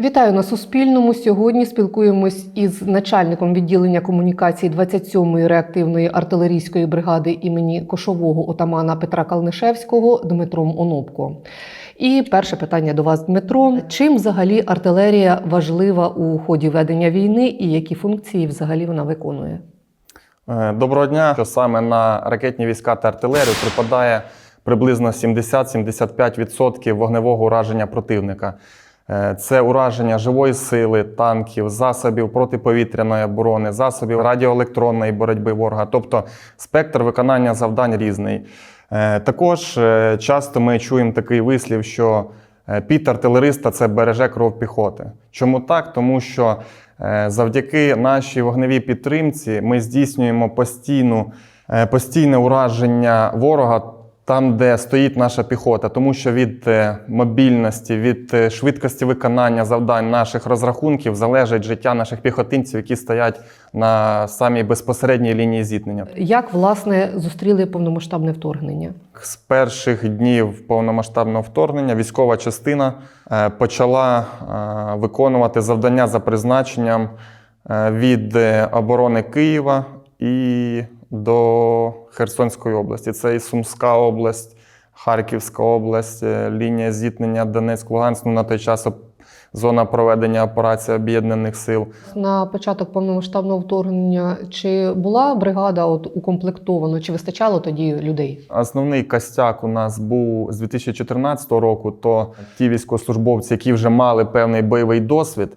Вітаю на Суспільному. Сьогодні спілкуємось із начальником відділення комунікації 27-ї реактивної артилерійської бригади імені кошового отамана Петра Калнишевського Дмитром Онопко. І перше питання до вас, Дмитро: чим взагалі артилерія важлива у ході ведення війни і які функції взагалі вона виконує? Е, Доброго дня. Що саме на ракетні війська та артилерію припадає приблизно 70-75% вогневого ураження противника. Е, Це ураження живої сили, танків, засобів протиповітряної оборони, засобів радіоелектронної боротьби ворога, тобто спектр виконання завдань різний. Е, Також е, часто ми чуємо такий вислів, що піт артилериста це береже кров піхоти. Чому так? Тому що завдяки нашій вогневій підтримці ми здійснюємо постійну, постійне ураження ворога там, де стоїть наша піхота, тому що від е, мобільності, від е, швидкості виконання завдань наших розрахунків залежить життя наших піхотинців, які стоять на самій безпосередній лінії зіткнення. Як власне зустріли повномасштабне вторгнення? З перших днів повномасштабного вторгнення військова частина е, почала виконувати завдання за призначенням від оборони Києва і до Херсонської області. Це і Сумська область, Харківська область, е, лінія зіткнення Донецьк-Луганськ. Ну, на той час зона проведення операції об'єднаних сил. На початок повномасштабного вторгнення чи була бригада от укомплектована, чи вистачало тоді людей? Основний костяк у нас був з 2014 року. То ті військовослужбовці, які вже мали певний бойовий досвід,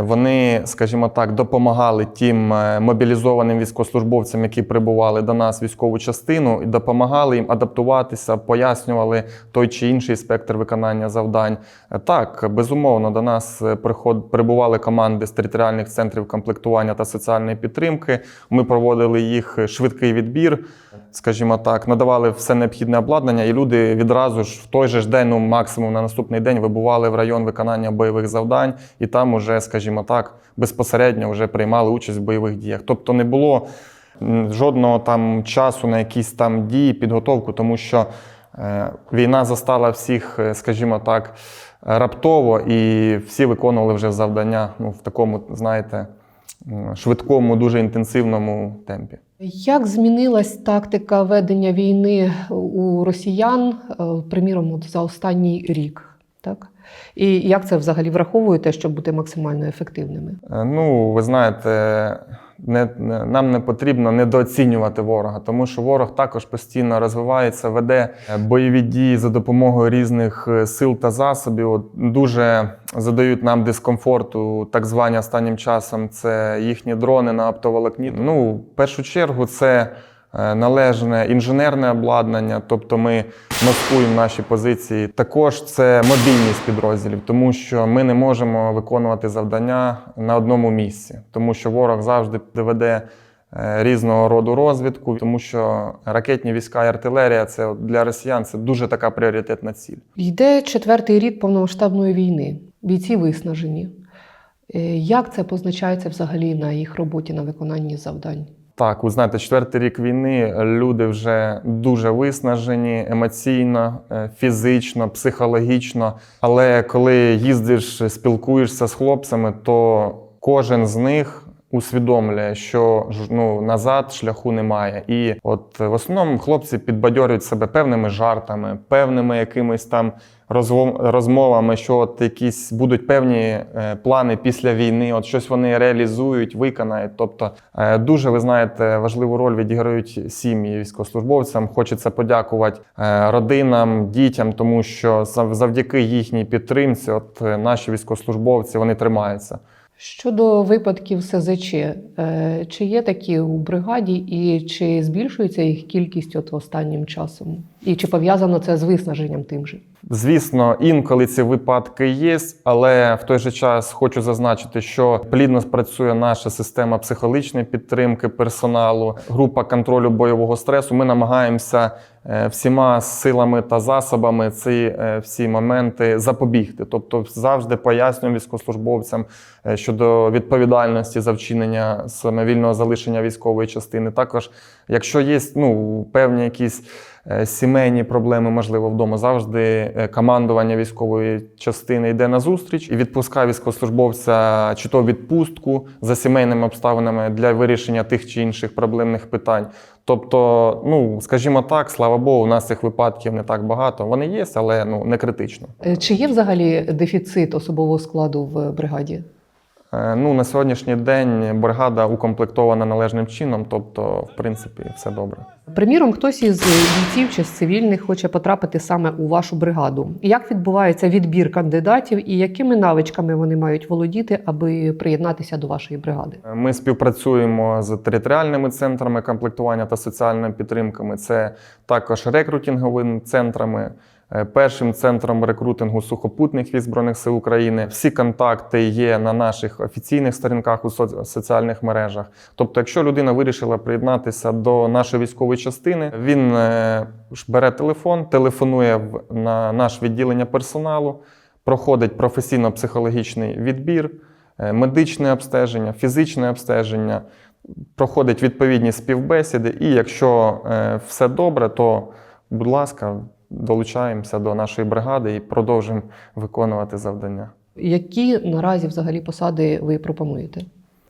вони, скажімо так, допомагали тим е, мобілізованим військовослужбовцям, які прибували до нас військову частину, і допомагали їм адаптуватися, пояснювали той чи інший спектр виконання завдань. Е, Так, безумовно, до нас е, приход- прибували команди з територіальних центрів комплектування та соціальної підтримки. Ми проводили їх швидкий відбір, скажімо так, надавали все необхідне обладнання, і люди відразу ж в той же ж день, ну максимум на наступний день, вибували в район виконання бойових завдань, і там уже, скажімо так, безпосередньо вже приймали участь в бойових діях. Тобто не було жодного там часу на якісь там дії, підготовку, тому що е, війна застала всіх, е, скажімо так, раптово, і всі виконували вже завдання ну, в такому, знаєте, швидкому, дуже інтенсивному темпі. Як змінилась тактика ведення війни у росіян, е, приміром, от за останній рік? Так? І як це взагалі враховуєте, щоб бути максимально ефективними? Е, Ну, ви знаєте, не, нам не потрібно недооцінювати ворога, тому що ворог також постійно розвивається, веде е, бойові дії за допомогою різних е, сил та засобів. От Дуже задають нам дискомфорту, так звані останнім часом. Це їхні дрони на оптоволокні. Ну, в першу чергу, це належне інженерне обладнання, тобто ми маскуємо наші позиції. Також це мобільність підрозділів, тому що ми не можемо виконувати завдання на одному місці, тому що ворог завжди веде е, різного роду розвідку, тому що ракетні війська і артилерія це для росіян це дуже така пріоритетна ціль. Йде четвертий рік повномасштабної війни. Бійці виснажені. Е, Як це позначається взагалі на їх роботі на виконанні завдань? Так, ви знаєте, четвертий рік війни люди вже дуже виснажені емоційно, е, фізично, психологічно. Але коли їздиш, спілкуєшся з хлопцями, то кожен з них усвідомлює, що ну, назад шляху немає. І от в основному хлопці підбадьорюють себе певними жартами, певними якимись там розмовами, що от якісь будуть певні е, плани після війни, от щось вони реалізують, виконають. Тобто е, дуже ви знаєте, важливу роль відіграють сім'ї військовослужбовцям. Хочеться подякувати е, родинам, дітям, тому що зав- завдяки їхній підтримці, от наші військовослужбовці вони тримаються. Щодо випадків СЗЧ, е, чи є такі у бригаді, і чи збільшується їх кількість от останнім часом? І чи пов'язано це з виснаженням тим же? Звісно, інколи ці випадки є, але в той же час хочу зазначити, що плідно працює наша система психологічної підтримки персоналу, група контролю бойового стресу. Ми намагаємося е, всіма силами та засобами ці е, всі моменти запобігти. Тобто, завжди пояснюємо військовослужбовцям е, щодо відповідальності за вчинення самовільного залишення військової частини. Також, якщо є ну, певні якісь сімейні проблеми, можливо, вдома. Завжди е, командування військової частини йде на зустріч і відпускає військовослужбовця чи то відпустку за сімейними обставинами для вирішення тих чи інших проблемних питань. Тобто, ну скажімо так, слава Богу, у нас цих випадків не так багато. Вони є, але ну не критично. Е, Чи є взагалі дефіцит особового складу в бригаді? Е, Ну, на сьогоднішній день бригада укомплектована належним чином, тобто, в принципі, все добре. Приміром, хтось із бійців чи з цивільних хоче потрапити саме у вашу бригаду. Як відбувається відбір кандидатів і якими навичками вони мають володіти, аби приєднатися до вашої бригади? Е, Ми співпрацюємо з територіальними центрами комплектування та соціальними підтримками. Це також рекрутинговими центрами. Е, Першим центром рекрутингу сухопутних військ Збройних сил України. Всі контакти є на наших офіційних сторінках у соціальних мережах. Тобто, якщо людина вирішила приєднатися до нашої військової частини, він е, бере телефон, телефонує на наше відділення персоналу, проходить професійно-психологічний відбір, е, медичне обстеження, фізичне обстеження, проходить відповідні співбесіди. І якщо все добре, то, будь ласка, долучаємося до нашої бригади і продовжуємо виконувати завдання. Які наразі взагалі посади ви пропонуєте?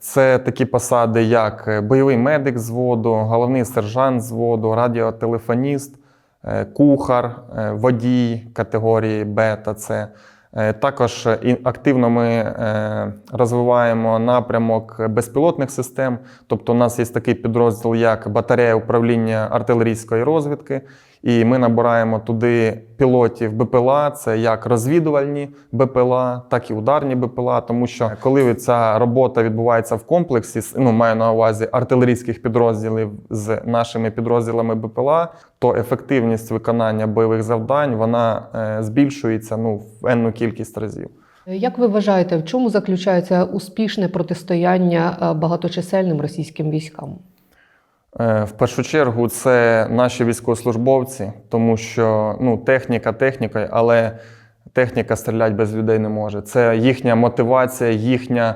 Це такі посади, як е, бойовий медик з воду, головний сержант з воду, радіотелефоніст, е, кухар, е, водій категорії Б та С. Також активно ми розвиваємо напрямок безпілотних систем. Тобто, у нас є такий підрозділ, як батарея управління артилерійської розвідки, і ми набираємо туди пілотів БПЛА, це як розвідувальні БПЛА, так і ударні БПЛА. Тому що коли ця робота відбувається в комплексі, ну маю на увазі артилерійських підрозділів з нашими підрозділами БПЛА, то ефективність виконання бойових завдань вона е, збільшується ну в енну кількість разів. Як ви вважаєте, в чому заключається успішне протистояння е, багаточисельним російським військам? Е, В першу чергу це наші військовослужбовці, тому що ну, техніка технікою, але техніка стріляти без людей не може. Це їхня мотивація, їхня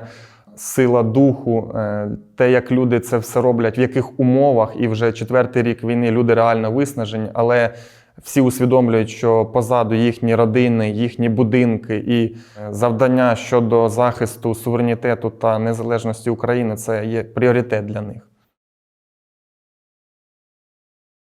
сила духу, е, те, як люди це все роблять, в яких умовах, і вже четвертий рік війни люди реально виснажені, але всі усвідомлюють, що позаду їхні родини, їхні будинки і е, завдання щодо захисту суверенітету та незалежності України це є пріоритет для них.